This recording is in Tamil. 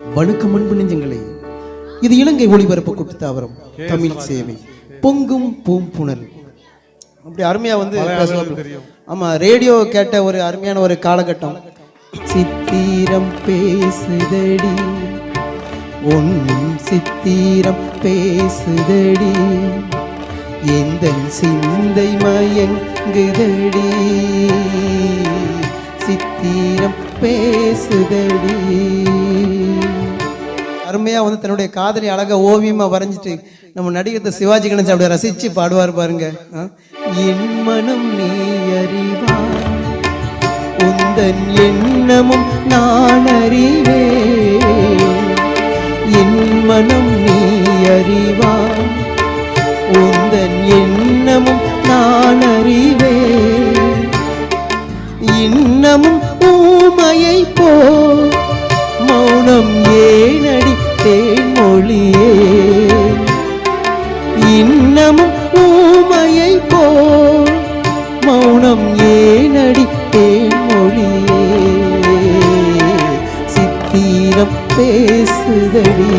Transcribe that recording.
வணக்கம் அன்பு நெஞ்சங்களே இது இலங்கை ஒளிபரப்பு கூட்டுத்தாவரம் தமிழ் சேவை. பொங்கும் பூம்புணல் அப்படி அருமையா வந்து. ஆமா ரேடியோ கேட்ட ஒரு அருமையான ஒரு காலகட்டம். சித்திரம் பேசுதடி உன் சித்திரம் பேசுதடி எந்த சிந்தை மயங்குதடி சித்திரம் பேசுதடி. அருமையா வந்து தன்னுடைய காதலி அழகா ஓவியமா வரைஞ்சிட்டு நம்ம நடிகர் சிவாஜி கணேசன் அப்படியே ரசிச்சு பாடுவார் பாருங்க. என் மனம் நீ அறிவா உந்தன் எண்ணமும் நான் அறிவேன். என் மனம் நீ அறிவாய் உந்தன் எண்ணமும் நான் அறிவேன். இன்னமும் ஊமையை போ ஒளியே இன்னமும் ஊமையை போல் மௌனம் ஏனடி மொழியே. சித்திரம் பேசுதடி.